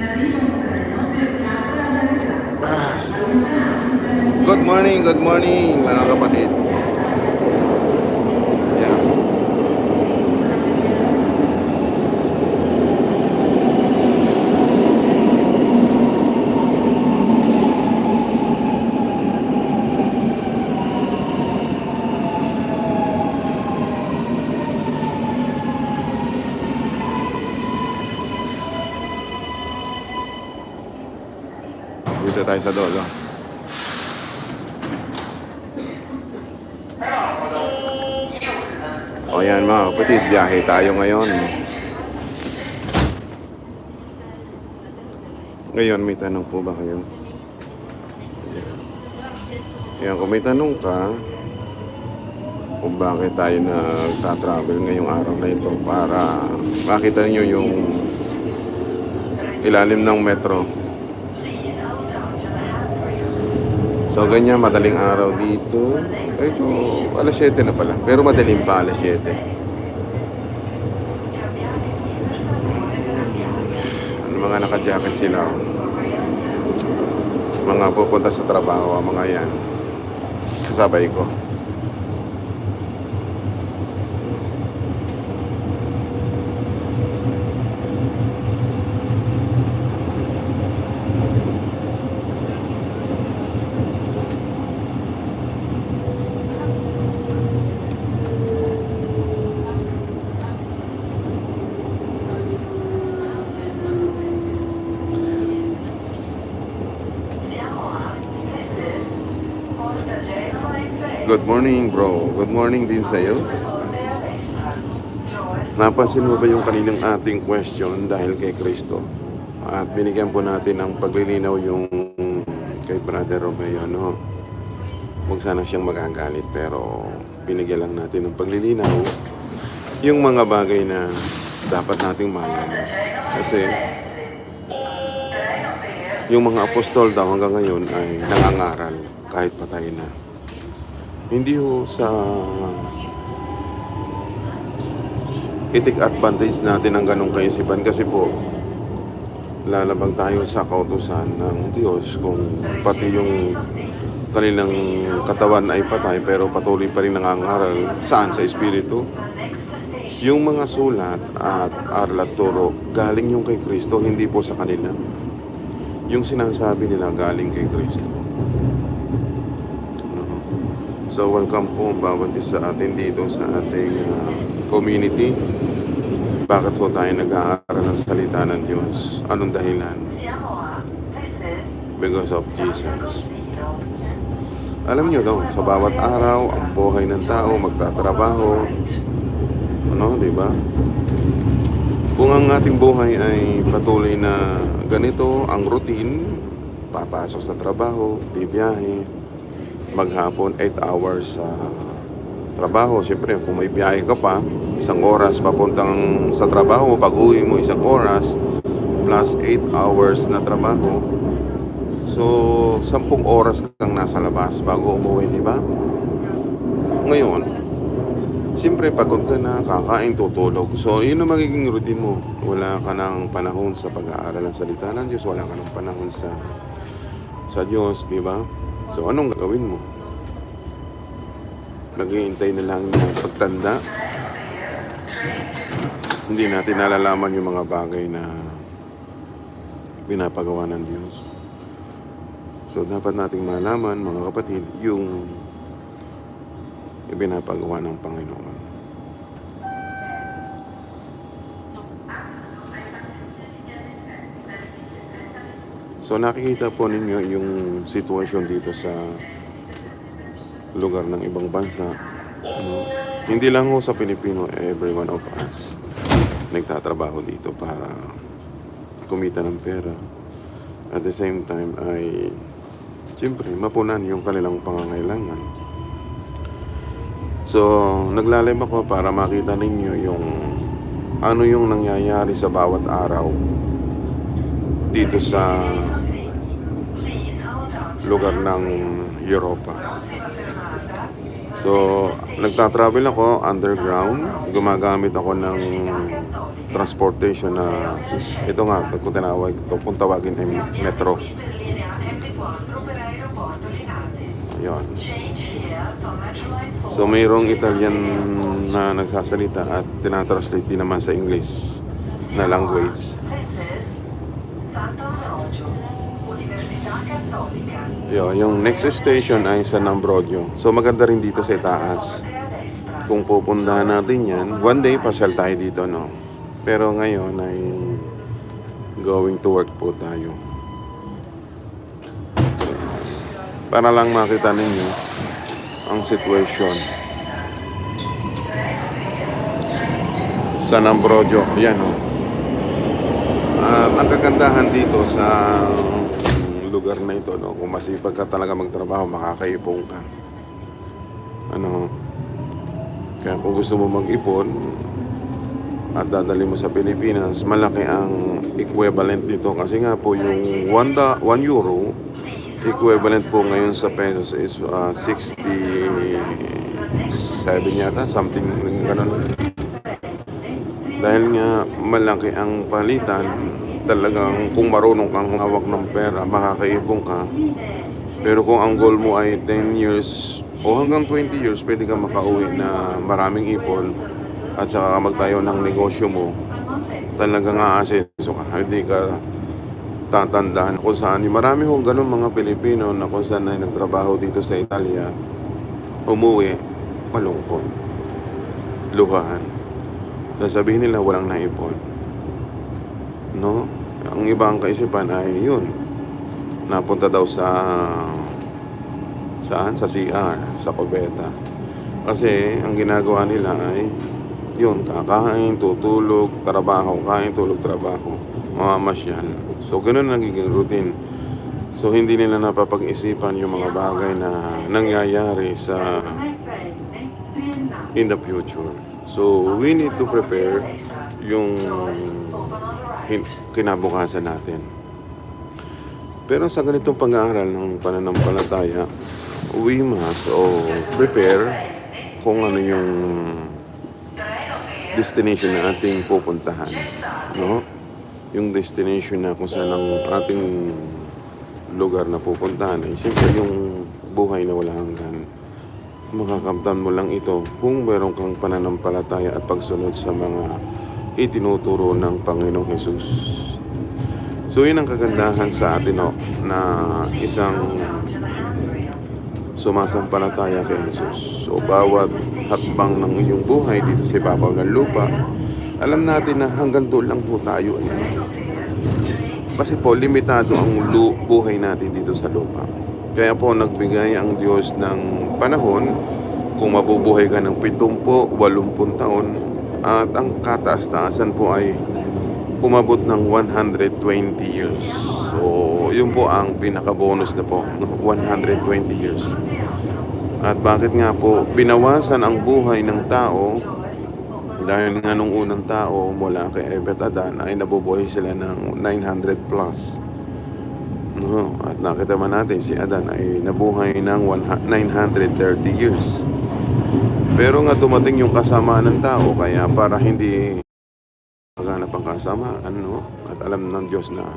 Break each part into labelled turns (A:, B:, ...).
A: Ah. Good morning, good morning mga kapatid. Yan. Dito tayo sa dolo. O yan mga kapatid, biyahe tayo ngayon. Ngayon, may tanong po ba kayo? Yan, kung may tanong ka, kung bakit tayo nagta-travel ngayong araw na ito para makita niyo yung ilalim ng metro. So, ganyan, madaling araw dito. Ito, alas 7 na pala. Pero madaling pa, alas 7. Ano mga naka-jacket sila. oh. Mga pupunta sa trabaho, ang mga yan. Kasabay ko. Good morning, bro. Good morning din sa'yo. Napansin mo ba yung kaninang ating question dahil kay Kristo? At binigyan po natin ng paglilinaw yung kay Brother Romeo, no? Huwag sana siyang magagalit, pero binigyan lang natin ng paglilinaw yung mga bagay na dapat nating malaman. Kasi yung mga apostol daw hanggang ngayon ay nangangaral kahit patay na. Hindi ho sa itik advantage natin ang ganong kaisipan kasi po lalabag tayo sa kautusan ng Diyos kung pati yung kanilang katawan ay patay pero patuloy pa rin nangangaral. Saan? Sa Espiritu? Yung mga sulat at aral at turo galing yung kay Kristo hindi po sa kanila. Yung sinasabi nila galing kay Kristo? So welcome po bawat isa atin dito sa ating uh, community. Bakit po tayo nag-aaral ng salita ng Diyos? Anong dahilan? Because of Jesus. Alam niyo daw, sa bawat araw, ang buhay ng tao, magtatrabaho. Ano, di ba? Kung ang ating buhay ay patuloy na ganito, ang routine, papasok sa trabaho, bibiyahe, maghapon 8 hours sa trabaho. Siyempre, kung may biyahe ka pa, isang oras papuntang sa trabaho, pag uwi mo isang oras, plus 8 hours na trabaho. So, 10 oras kang nasa labas bago umuwi, di ba? Ngayon, siyempre pagod ka na, kakain, tutulog. So, yun ang magiging routine mo. Wala ka ng panahon sa pag-aaral ng salita ng Diyos, wala ka ng panahon sa sa Diyos, di ba? So, anong gagawin mo? Naghihintay na lang ng pagtanda. Hindi natin nalalaman yung mga bagay na pinapagawa ng Diyos. So, dapat nating malaman, mga kapatid, yung ibinapagawa ng Panginoon. So nakikita po ninyo yung sitwasyon dito sa lugar ng ibang bansa. No? Hindi lang ho sa Pilipino, every one of us nagtatrabaho dito para kumita ng pera. At the same time ay siyempre mapunan yung kanilang pangangailangan. So, naglalim ako para makita ninyo yung ano yung nangyayari sa bawat araw dito sa lugar ng Europa. So, nagta-travel ako underground. Gumagamit ako ng transportation na ito nga, kung tinawag ito, kung tawagin ay metro. Ayun. So, mayroong Italian na nagsasalita at tinatranslate din naman sa English na language. Yo, yung next station ay San Ambrogio. So maganda rin dito sa itaas. Kung pupuntahan natin yan, one day pasyal tayo dito, no? Pero ngayon ay going to work po tayo. So, para lang makita ninyo ang situation. San Ambrogio, yan o. At ang kagandahan dito sa lugar na ito, no, kung masipag ka talaga magtrabaho, makakaipong ka. Ano, kaya kung gusto mo mag-ipon at dadali mo sa Pilipinas, malaki ang equivalent dito. Kasi nga po yung 1, da, 1 euro, equivalent po ngayon sa pesos is uh, 67 yata, something ganun. Dahil nga malaki ang palitan, talagang kung marunong kang hawak ng pera, makakaipon ka. Pero kung ang goal mo ay 10 years o hanggang 20 years, pwede ka makauwi na maraming ipon at saka magtayo ng negosyo mo, talagang aasenso ka. Hindi ka tatandaan kung saan. Marami hong ganun mga Pilipino na kung saan ay nagtrabaho dito sa Italia, umuwi, malungkot. Luhaan. Sasabihin nila walang naipon. No? Ang ibang kaisipan ay yun. Napunta daw sa saan? Sa CR, sa Cubeta. Kasi ang ginagawa nila ay yun, kakain, tutulog, trabaho, kain, tulog, trabaho. Mamamasyal. So, ganun ang nagiging routine. So, hindi nila napapag-isipan yung mga bagay na nangyayari sa in the future. So, we need to prepare yung kinabukasan natin. Pero sa ganitong pag-aaral ng pananampalataya, we must o prepare kung ano yung destination na ating pupuntahan. No? Yung destination na kung saan ang ating lugar na pupuntahan ay siyempre yung buhay na wala hanggan. Makakamtan mo lang ito kung meron kang pananampalataya at pagsunod sa mga itinuturo ng Panginoong Hesus. So yun ang kagandahan sa atin no, na isang sumasampalataya kay Jesus. So bawat hakbang ng iyong buhay dito sa ibabaw ng lupa, alam natin na hanggang doon lang po tayo. Eh. Kasi po, limitado ang buhay natin dito sa lupa. Kaya po, nagbigay ang Diyos ng panahon kung mabubuhay ka ng 70, 80 taon at ang kataas-taasan po ay umabot ng 120 years. So, yun po ang pinaka-bonus na po, no? 120 years. At bakit nga po binawasan ang buhay ng tao dahil nga nung unang tao mula kay Evet Adan ay nabubuhay sila ng 900 plus. No, at nakita man natin si Adan ay nabuhay ng 100 930 years. Pero nga dumating yung kasamaan ng tao kaya para hindi maghanap ang kasamaan, no? At alam ng Diyos na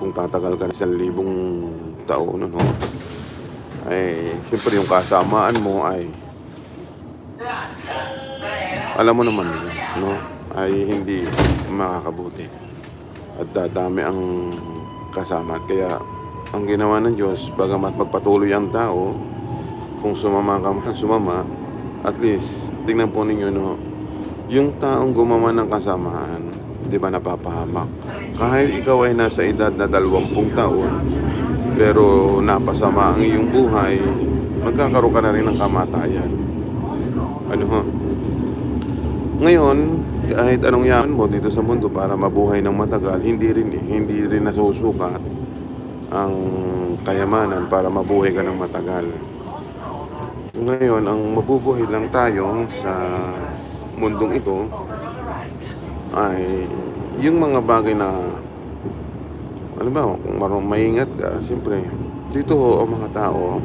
A: kung tatagal ka na sa libong taon, no? Ay, siyempre yung kasamaan mo ay alam mo naman, no? Ay hindi makakabuti. At dadami ang kasama. Kaya ang ginawa ng Diyos, bagamat magpatuloy ang tao, kung sumama ka man, sumama, at least, tingnan po ninyo, no? Yung taong gumawa ng kasamaan, di ba napapahamak? Kahit ikaw ay nasa edad na 20 taon, pero napasama ang iyong buhay, magkakaroon ka na rin ng kamatayan. Ano ho? Ngayon, kahit anong yaman mo dito sa mundo para mabuhay ng matagal, hindi rin hindi rin nasusukat ang kayamanan para mabuhay ka ng matagal. Ngayon, ang mabubuhay lang tayo sa mundong ito ay yung mga bagay na ano ba, kung marunong maingat ka, siyempre, dito ho ang mga tao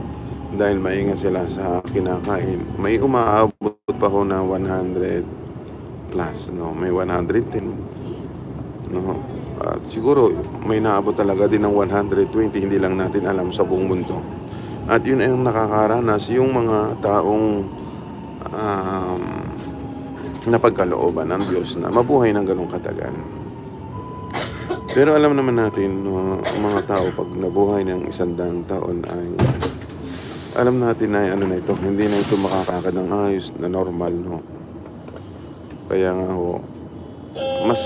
A: dahil maingat sila sa kinakain. May umaabot pa ho na 100 plus, no? May 110, no? At siguro may naabot talaga din ng 120, hindi lang natin alam sa buong mundo. At yun ay yung nakakaranas, yung mga taong um, napagkalooban ng Diyos na mabuhay ng ganong katagal. Pero alam naman natin, no, ang mga tao pag nabuhay ng isang daang taon ay alam natin na ano na ito, hindi na ito makakakad ng ayos na normal, no. Kaya nga ho, mas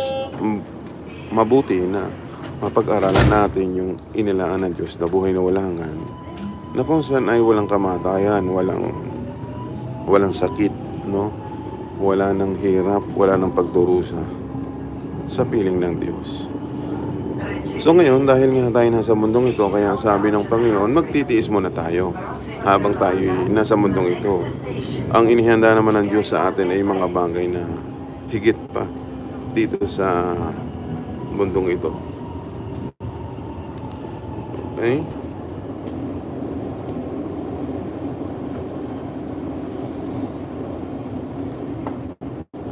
A: mabuti na mapag-aralan natin yung inilaan ng Diyos na buhay na walangan na kung saan ay walang kamatayan, walang walang sakit, no? Wala ng hirap, wala ng pagdurusa sa piling ng Diyos. So ngayon, dahil nga tayo nasa mundong ito, kaya sabi ng Panginoon, magtitiis muna tayo habang tayo nasa mundong ito. Ang inihanda naman ng Diyos sa atin ay mga bagay na higit pa dito sa mundong ito. Okay?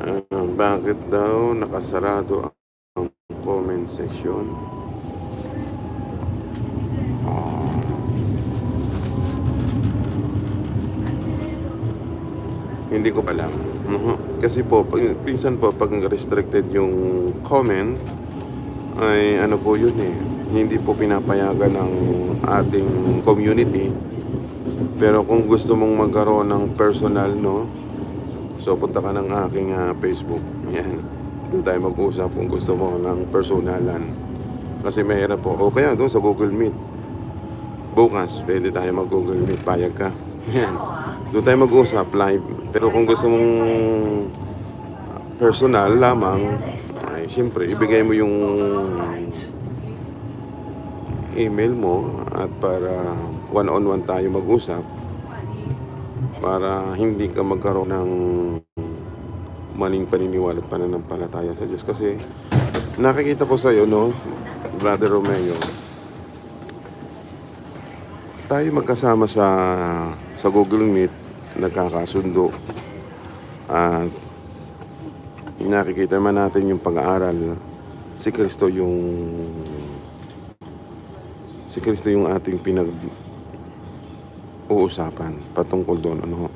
A: Ah, bakit daw nakasarado ang comment section? Ah. Hindi ko pa alam. Mhm. Kasi po, pag, pinsan po, pag restricted yung comment, ay ano po yun eh. Hindi po pinapayagan ng ating community. Pero kung gusto mong magkaroon ng personal, no? So, punta ka ng aking ah, Facebook. Yan. Doon tayo mag-usap kung gusto mo ng personalan. Kasi mahirap po. O kaya doon sa Google Meet. Bukas, pwede tayo mag-Google Meet. Payag ka. Yan. Doon tayo mag-usap live. Pero kung gusto mong personal lamang, ay siyempre, ibigay mo yung email mo at para one-on-one tayo mag-usap para hindi ka magkaroon ng maling paniniwala at pananampalataya sa Diyos. Kasi nakikita ko sa iyo, no, Brother Romeo, tayo magkasama sa sa Google Meet, nagkakasundo. At nakikita man natin yung pag-aaral, si Kristo yung si Kristo yung ating pinag uusapan patungkol doon ano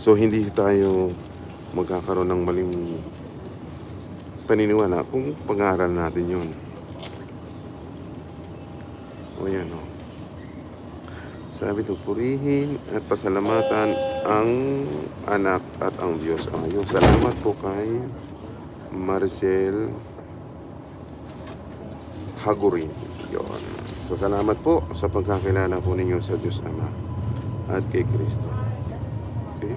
A: so hindi tayo magkakaroon ng maling paniniwala kung pag-aaral natin yun. O yan o. Sabi to purihin at pasalamatan ang anak at ang Diyos Amayo salamat po kay Maricel Hagurin. Yon so salamat po sa pagkakilala po ninyo sa Diyos Ama at kay Kristo. Okay?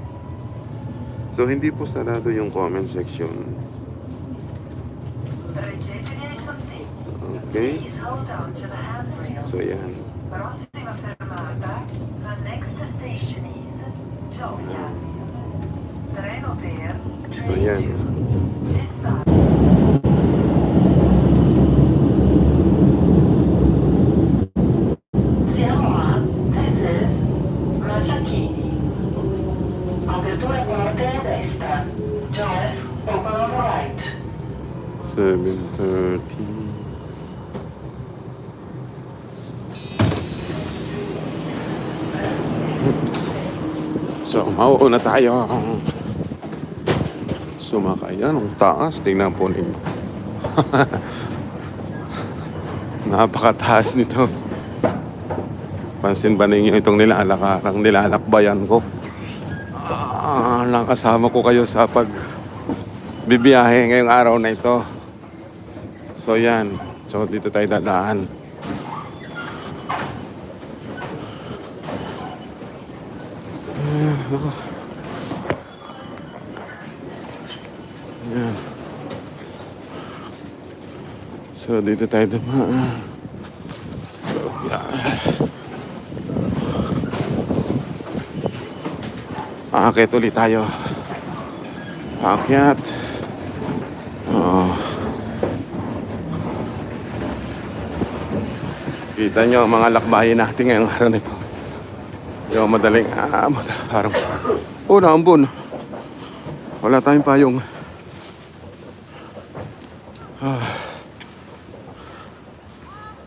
A: So, hindi po sarado yung comment section. Okay? So, yan.
B: Prossima fermata,
A: 7.30 So, mauuna tayo. Sumakay yan. Ang taas. Tingnan po ninyo. Napakataas nito. Pansin ba ninyo itong nilalakaran, nilalakbayan ko? Ah, nakasama ko kayo sa pag bibiyahe ngayong araw na ito. So yan. So dito tayo dadaan. Ah, ako. So dito tayo dumaan. Aakit ulit tayo. Paakyat. Oh. Kita nyo ang mga lakbayin natin ngayong araw nito. Yung madaling, ah, mad- parang, oh, naambon. Wala tayong payong. Ah.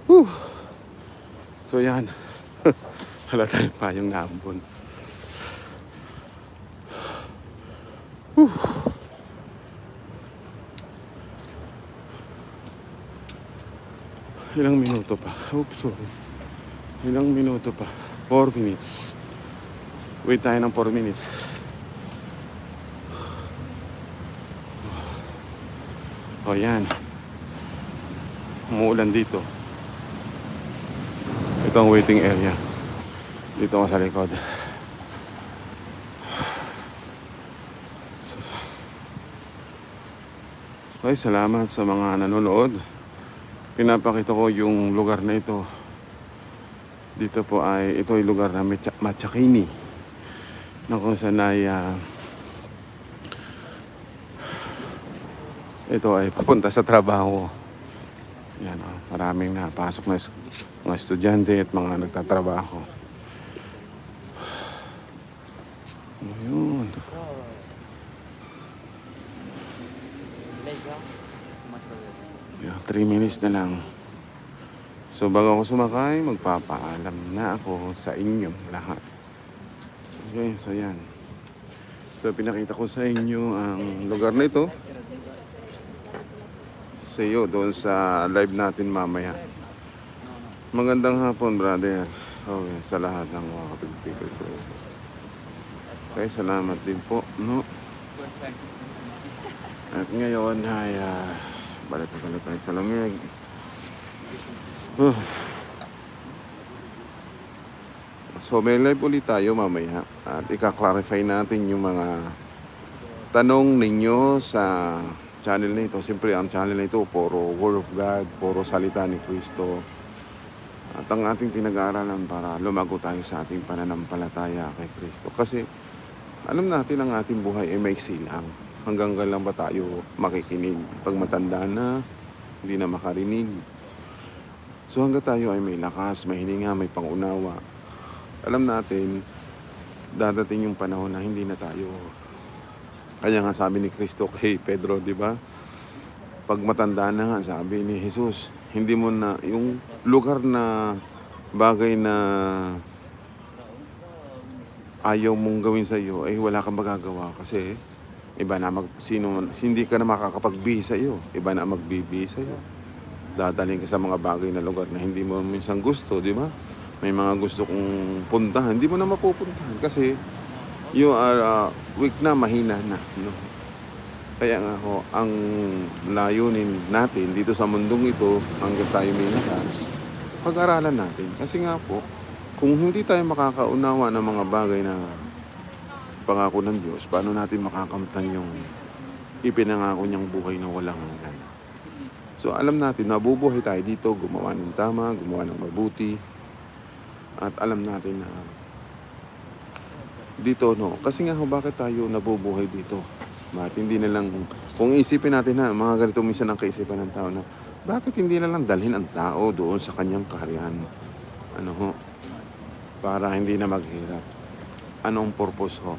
A: Whew. So yan. Wala tayong payong naambon. Whew. Ilang minuto pa? Oops, sorry. Ilang minuto pa? 4 minutes. Wait tayo ng 4 minutes. O yan. Umuulan dito. Ito ang waiting area. Dito ako sa likod. Okay, salamat sa mga nanonood. Pinapakita ko yung lugar na ito. Dito po ay, ito ay lugar na Machakini. Na kung saan ay, ah, ito ay papunta sa trabaho. Yan, oh, maraming napasok na mga estudyante at mga nagtatrabaho. Ayun. Yeah, 3 minutes na lang. So bago ako sumakay, magpapaalam na ako sa inyong lahat. Okay, so yan. So pinakita ko sa inyo ang lugar na ito. Sa iyo, doon sa live natin mamaya. Magandang hapon, brother. Okay, sa lahat ng mga kapitpikers. Okay, salamat din po. No? At ngayon ay uh, balik na balik tayo sa lamig. So may live ulit tayo mamaya at ika-clarify natin yung mga tanong ninyo sa channel na ito. Siyempre ang channel na ito puro Word of God, puro salita ni Kristo. At ang ating pinag-aaralan para lumago tayo sa ating pananampalataya kay Kristo. Kasi alam natin ang ating buhay ay maiksi lang. Hanggang kailan ba tayo makikinig? Pag matanda na, hindi na makarinig. So hanggang tayo ay may lakas, may hininga, may pangunawa. Alam natin, dadating yung panahon na hindi na tayo. Kaya nga sabi ni Kristo kay Pedro, di ba? Pag matanda na nga, sabi ni Jesus, hindi mo na, yung lugar na bagay na ayaw mong gawin sa iyo, eh wala kang magagawa kasi iba na mag, sino, hindi ka na makakapagbihis sa iyo. Iba na magbibihis sa iyo. Dadaling ka sa mga bagay na lugar na hindi mo minsan gusto, di ba? May mga gusto kong puntahan, hindi mo na mapupuntahan kasi you are uh, weak na, mahina na. No? Kaya nga ho, ang layunin natin dito sa mundong ito, hanggang tayo may lakas, pag-aralan natin. Kasi nga po, kung hindi tayo makakaunawa ng mga bagay na pangako ng Diyos, paano natin makakamtan yung ipinangako niyang buhay na walang hanggan? So alam natin, nabubuhay tayo dito, gumawa ng tama, gumawa ng mabuti. At alam natin na dito, no? Kasi nga bakit tayo nabubuhay dito? Bakit hindi na lang, kung isipin natin na, mga ganito minsan ang kaisipan ng tao na, bakit hindi na lang dalhin ang tao doon sa kanyang kaharian? Ano ho? Para hindi na maghirap. Anong purpose ho?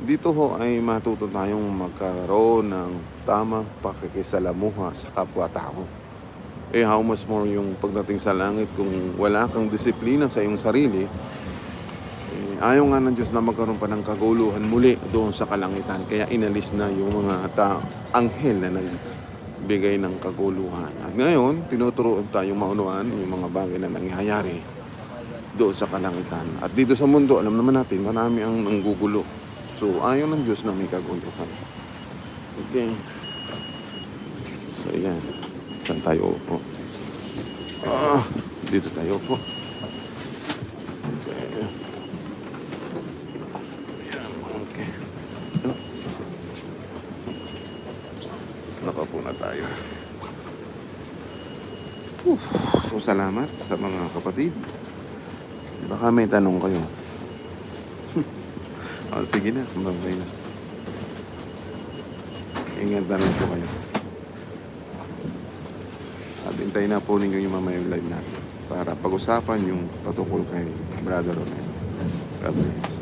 A: Dito ho ay matuto tayong magkaroon ng tamang pakikisalamuha sa kapwa-tao. Eh how much more yung pagdating sa langit kung wala kang disiplina sa iyong sarili, eh, ayaw nga ng Diyos na magkaroon pa ng kaguluhan muli doon sa kalangitan. Kaya inalis na yung mga ta anghel na nagbigay ng kaguluhan. At ngayon, tinuturoan tayong maunawaan yung mga bagay na nangyayari doon sa kalangitan. At dito sa mundo, alam naman natin, marami ang nanggugulo. So, ayaw ng Diyos na may kaguluhan. Okay. So, yan. Saan tayo upo? Ah, dito tayo upo. Okay. Okay. Oh. Nakapo na tayo. Whew. So, salamat sa mga kapatid. Baka may tanong kayo. oh, sige na, babay na. Ingat na lang po kayo. At hintayin na po ninyo yung mamaya yung live natin para pag-usapan yung patungkol kay Brother Ronel. God bless.